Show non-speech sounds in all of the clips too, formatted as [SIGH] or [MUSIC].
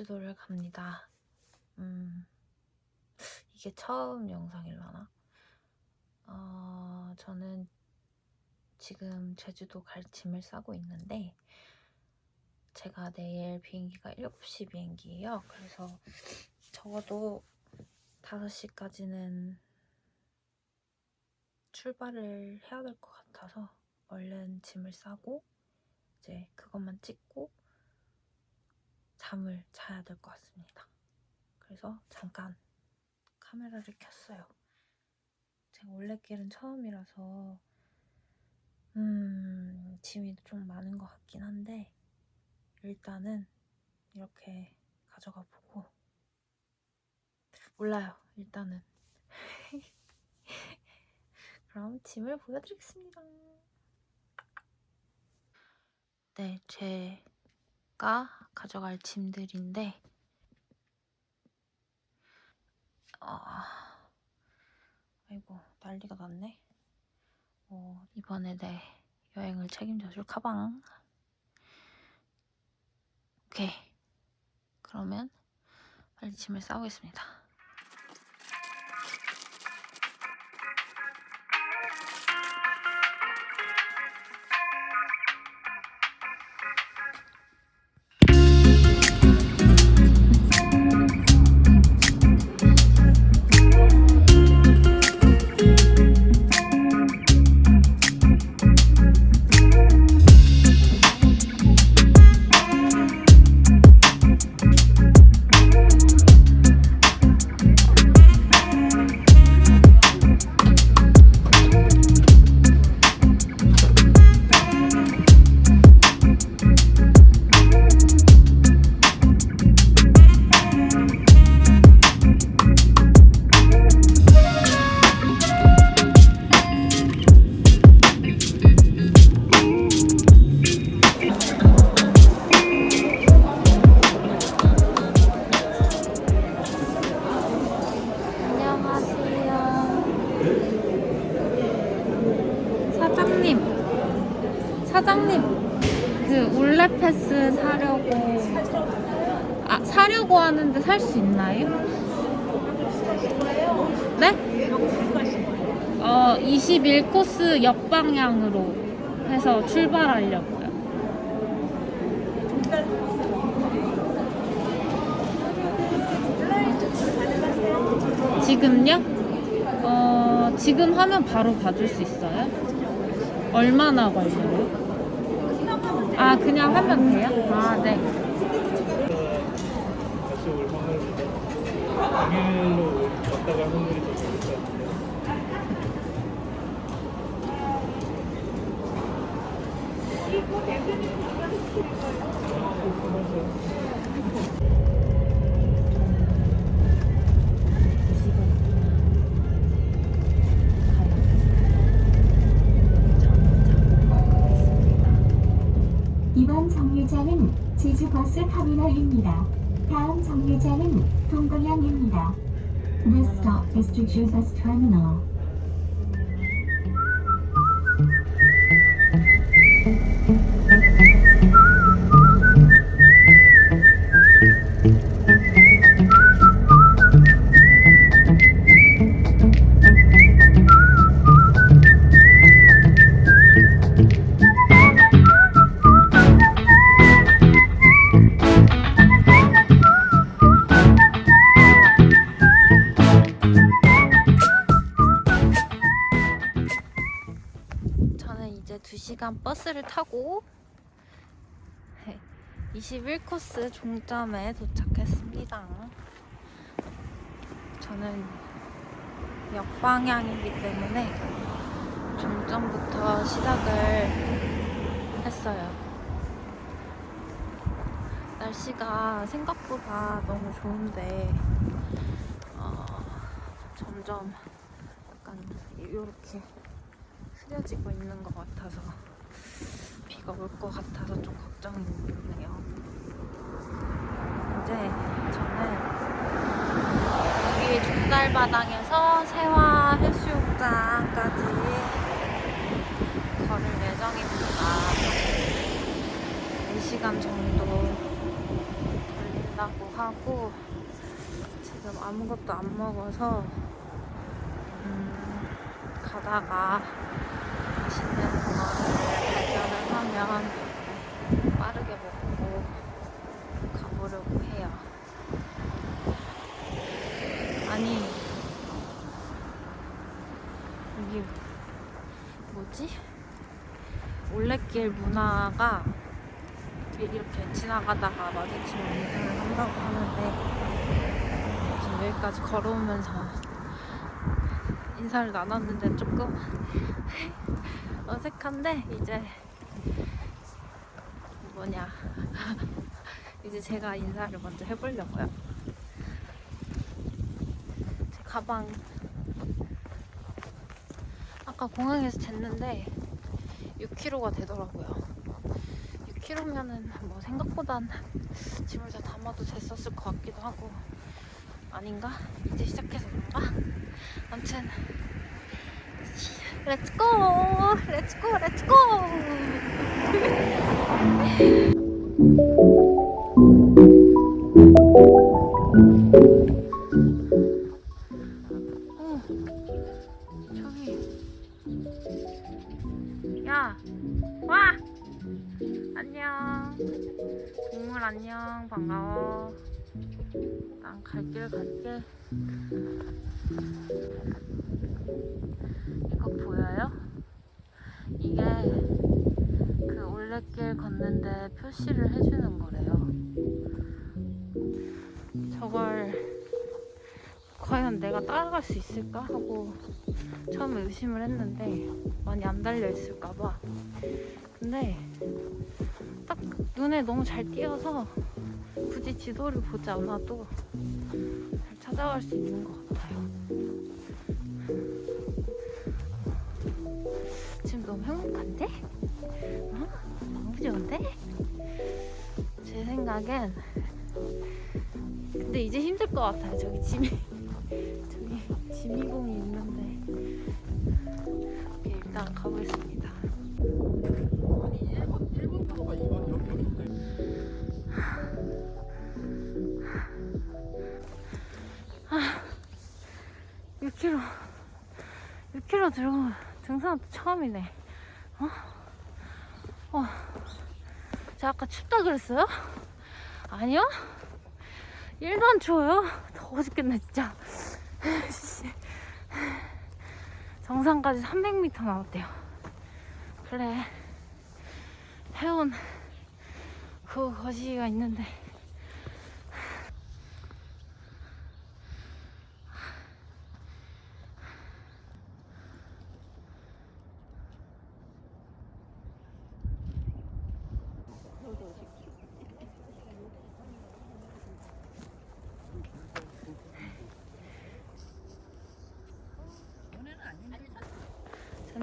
제주도를 갑니다. 음, 이게 처음 영상일라나? 어, 저는 지금 제주도 갈 짐을 싸고 있는데, 제가 내일 비행기가 7시 비행기예요. 그래서 적어도 5시까지는 출발을 해야 될 것 같아서 얼른 짐을 싸고 이제 그것만 찍고 잠을 자야 될 것 같습니다. 그래서 잠깐 카메라를 켰어요. 제가 올레길은 처음이라서 음 짐이 좀 많은 것 같긴 한데 일단은 이렇게 가져가 보고 몰라요. 일단은 [LAUGHS] 그럼 짐을 보여드리겠습니다. 네, 제 가 가져갈 짐들인데 아, 아이고 난리가 났네. 어, 이번에 내 여행을 책임져줄 가방. 오케이. 그러면 빨리 짐을 싸보겠습니다. 그 올레 패스 사려고 아 사려고 하는데 살 수 있나요? 네? 어 21코스 옆방향으로 해서 출발하려고요. 지금요? 어, 지금 하면 바로 받을 수 있어요? 얼마나 걸려요? 아, 그냥 하면 돼요? 아, 네. 확률이 당일로 왔다 갈 확률 버스 터미널입니다. 다음 정류장은 동거양입니다. This stop is Jeju Bus Terminal. 2시간 버스를 타고 21코스 종점에 도착했습니다. 저는 역방향이기 때문에 종점부터 시작을 했어요. 날씨가 생각보다 너무 좋은데 어, 점점 약간 이렇게 흐려지고 있는 것 같아서 비가 올 것 같아서 좀 걱정이네요. 이제 저는 여기 종달바당에서 세화 해수욕장까지 걸을 예정입니다. 4시간 정도 걸린다고 하고 지금 아무것도 안 먹어서 음, 가다가 맛있는 거를 발견을 하면 빠르게 먹고 가보려고 해요. 아니 여기 뭐지? 올레길 문화가 이렇게 지나가다가 마주치면 인사를 한다고 하는데 지금 여기까지 걸어오면서 인사를 나눴는데 조금 어색한데 이제 뭐냐 [LAUGHS] 이제 제가 인사를 먼저 해보려고요. 제 가방 아까 공항에서 쟀는데 6kg가 되더라고요. 6kg면은 뭐 생각보단 짐을 다 담아도 됐었을 것 같기도 하고 아닌가? 이제 시작해서 그런가? 아무튼 렛츠고! 렛츠고! 렛츠고! 난 갈 길 갈게. 이거 보여요? 이게 그 올레길 걷는데 표시를 해주는 거래요. 저걸 과연 내가 따라갈 수 있을까 하고 처음에 의심을 했는데 많이 안 달려 있을까봐. 근데 딱 눈에 너무 잘 띄어서 굳이 지도를 보지 않아도 잘 찾아갈 수 있는 것 같아요. 지금 너무 행복한데? 어? 너무 좋은데? 제 생각엔 근데 이제 힘들 것 같아요. 저기 짐이 [LAUGHS] 저기 지미봉이 있는데 오케이, 일단 가보겠습니다. 6km 들고 등산도 처음이네. 어? 어. 제가 아까 춥다 그랬어요? 아니요? 1도 안 추워요. 더워 죽겠네 진짜. 씨. [LAUGHS] 정상까지 300m 남았대요. 그래. 해온 그 거시기가 있는데.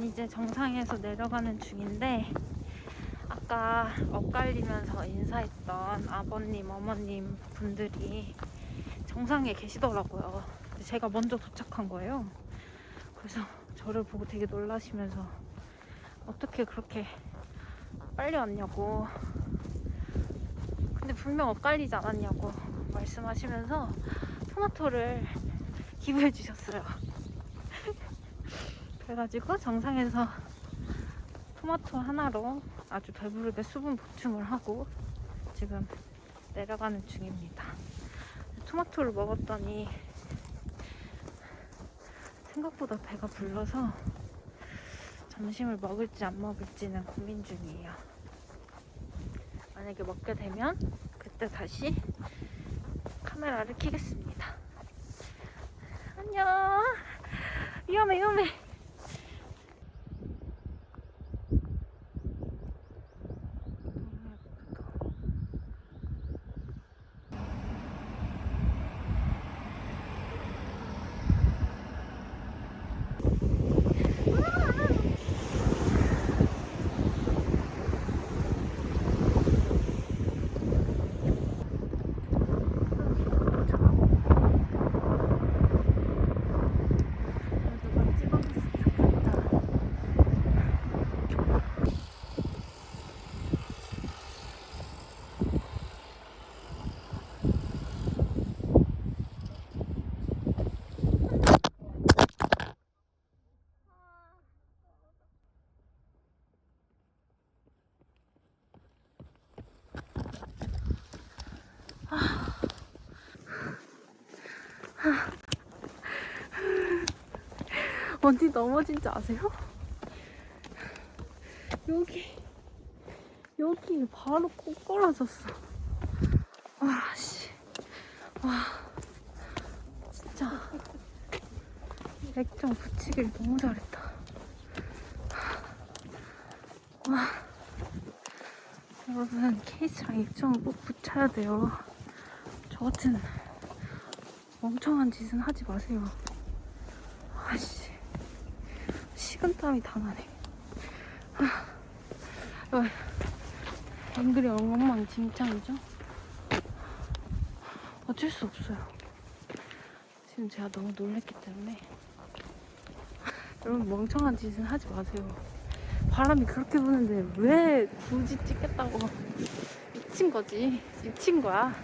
이제 정상에서 내려가는 중인데 아까 엇갈리면서 인사했던 아버님, 어머님 분들이 정상에 계시더라고요. 제가 먼저 도착한 거예요. 그래서 저를 보고 되게 놀라시면서 어떻게 그렇게 빨리 왔냐고. 근데 분명 엇갈리지 않았냐고 말씀하시면서 토마토를 기부해 주셨어요. 그래가지고 정상에서 토마토 하나로 아주 배부르게 수분 보충을 하고 지금 내려가는 중입니다. 토마토를 먹었더니 생각보다 배가 불러서 점심을 먹을지 안 먹을지는 고민 중이에요. 만약에 먹게 되면 그때 다시 카메라를 켜겠습니다. 안녕. 위험해, 위험해. 누가 찍어줬어. 어디 넘어진지 아세요? 여기 여기 바로 꼬꾸라졌어. 와 씨. 와 진짜 액정 붙이길 너무 잘했다. 와 여러분 케이스랑 액정을 꼭 붙여야 돼요. 저 같은 멍청한 짓은 하지 마세요. 아씨 식은땀이 다 나네. 아, 어, 앵글이 엉망진창이죠? 어쩔 수 없어요. 지금 제가 너무 놀랬기 때문에 여러분 멍청한 짓은 하지 마세요. 바람이 그렇게 부는데 왜 굳이 찍겠다고 미친 거지 미친 거야.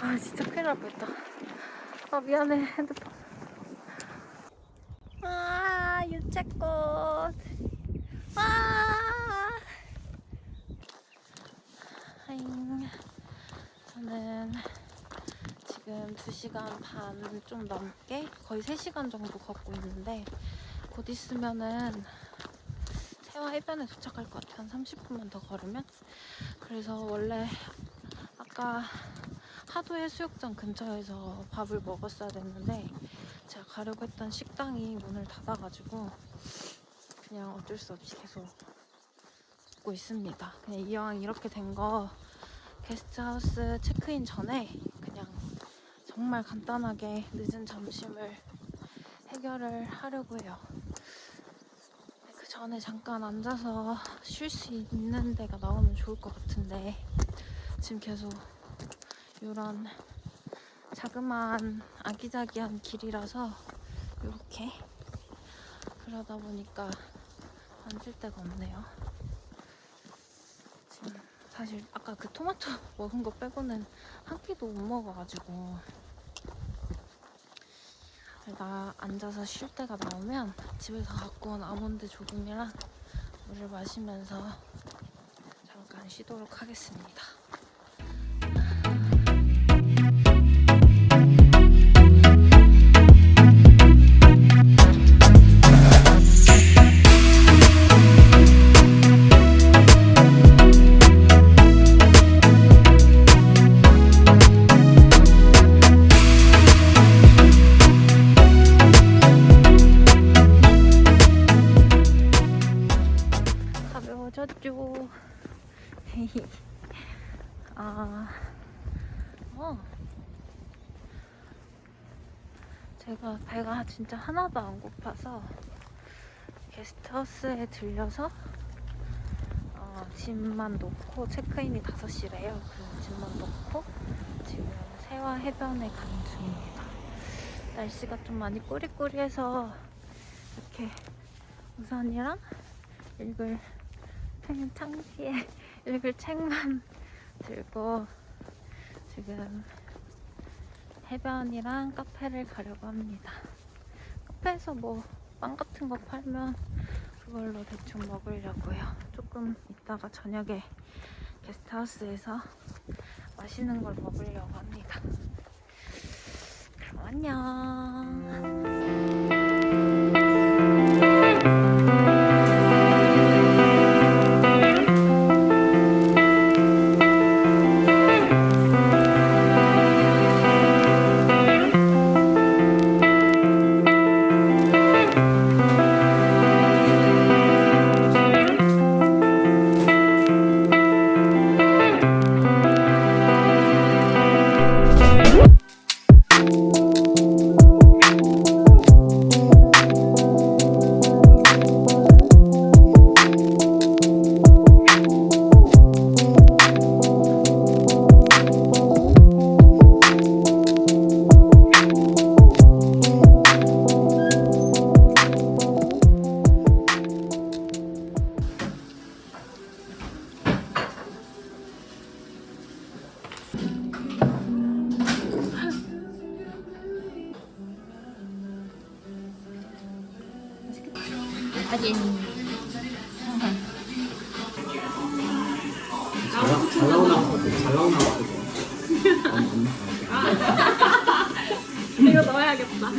아 진짜 큰일 날 뻔했다. 아 미안해 핸드폰. 아 유채꽃. 아. 하잉. 저는 지금 2시간 반 좀 넘게 거의 3시간 정도 걷고 있는데 곧 있으면은 세화 해변에 도착할 것 같아요. 한 30분만 더 걸으면. 그래서 원래 아까 하도 해수욕장 근처에서 밥을 먹었어야 됐는데 제가 가려고 했던 식당이 문을 닫아가지고 그냥 어쩔 수 없이 계속 걷고 있습니다. 그냥 이왕 이렇게 된 거 게스트하우스 체크인 전에 그냥 정말 간단하게 늦은 점심을 해결을 하려고 해요. 그 전에 잠깐 앉아서 쉴 수 있는 데가 나오면 좋을 것 같은데 지금 계속 이런 자그마한 아기자기한 길이라서 이렇게 그러다 보니까 앉을 데가 없네요. 지금 사실 아까 그 토마토 [LAUGHS] 먹은 거 빼고는 한 끼도 못 먹어가지고 나 앉아서 쉴 때가 나오면 집에서 갖고 온 아몬드 조금이랑 물을 마시면서 잠깐 쉬도록 하겠습니다. 진짜 하나도 안 고파서 게스트하우스에 들려서 어, 짐만 놓고 체크인이 5시래요. 그래서 짐만 놓고 지금 세화 해변에 가는 중입니다. 날씨가 좀 많이 꾸리꾸리해서 이렇게 우산이랑 읽을 펜 창피해 [LAUGHS] 읽을 책만 들고 지금 해변이랑 카페를 가려고 합니다. 카페에서 뭐 빵 같은 거 팔면 그걸로 대충 먹으려고요. 조금 이따가 저녁에 게스트하우스에서 맛있는 걸 먹으려고 합니다. 그럼 안녕. 아직 잘 나오나 잘 나오나 이거 넣어야겠다.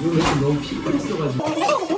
이거 너무 피곤했어가지고.